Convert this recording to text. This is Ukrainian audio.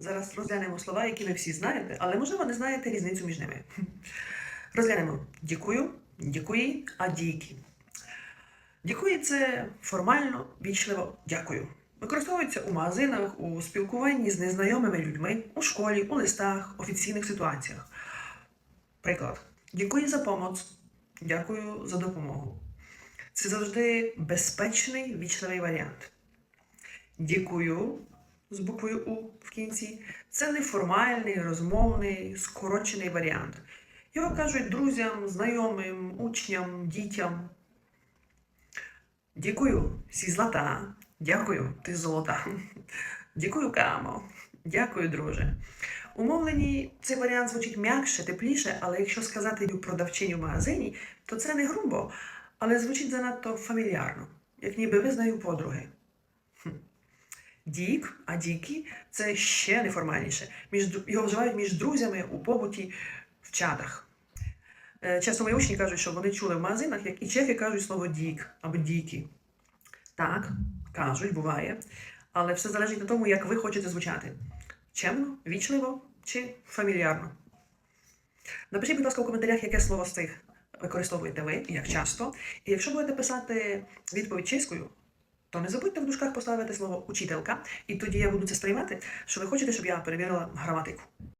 Зараз розглянемо слова, які ви всі знаєте, але можливо не знаєте різницю між ними. Розглянемо дякую, дякую, а дійки. Дякую це формально, вічливо дякую. Використовується у магазинах, у спілкуванні з незнайомими людьми, у школі, у листах, офіційних ситуаціях. Приклад. Дякую за pomoc. Дякую за допомогу. Це завжди безпечний, вічливий варіант. Дякую з буквою У в кінці. Це неформальний, розмовний, скорочений варіант. Його кажуть друзям, знайомим, учням, дітям. Дякую, сі злата. Дякую, ти золота. Дякую, камо. Дякую, друже. У мовленні цей варіант звучить м'якше, тепліше, але якщо сказати продавчині в магазині, то це не грубо, але звучить занадто фамільярно, як ніби ви знаю подруги. Дік, а дікі це ще неформальніше. Між, його вживають між друзями у побуті в чатах. Е, Часто мої учні кажуть, що вони чули в магазинах, як і чехи кажуть слово дік або дікі. Так, кажуть, буває. Але все залежить на тому, як ви хочете звучати. Чемно, вічливо чи фамільярно. Напишіть, будь ласка, у коментарях, яке слово з цих використовуєте ви і як часто. І якщо будете писати відповідь чеською, то не забудьте в дужках поставити слово учителька, і тоді я буду це сприймати, що ви хочете, щоб я перевірила граматику.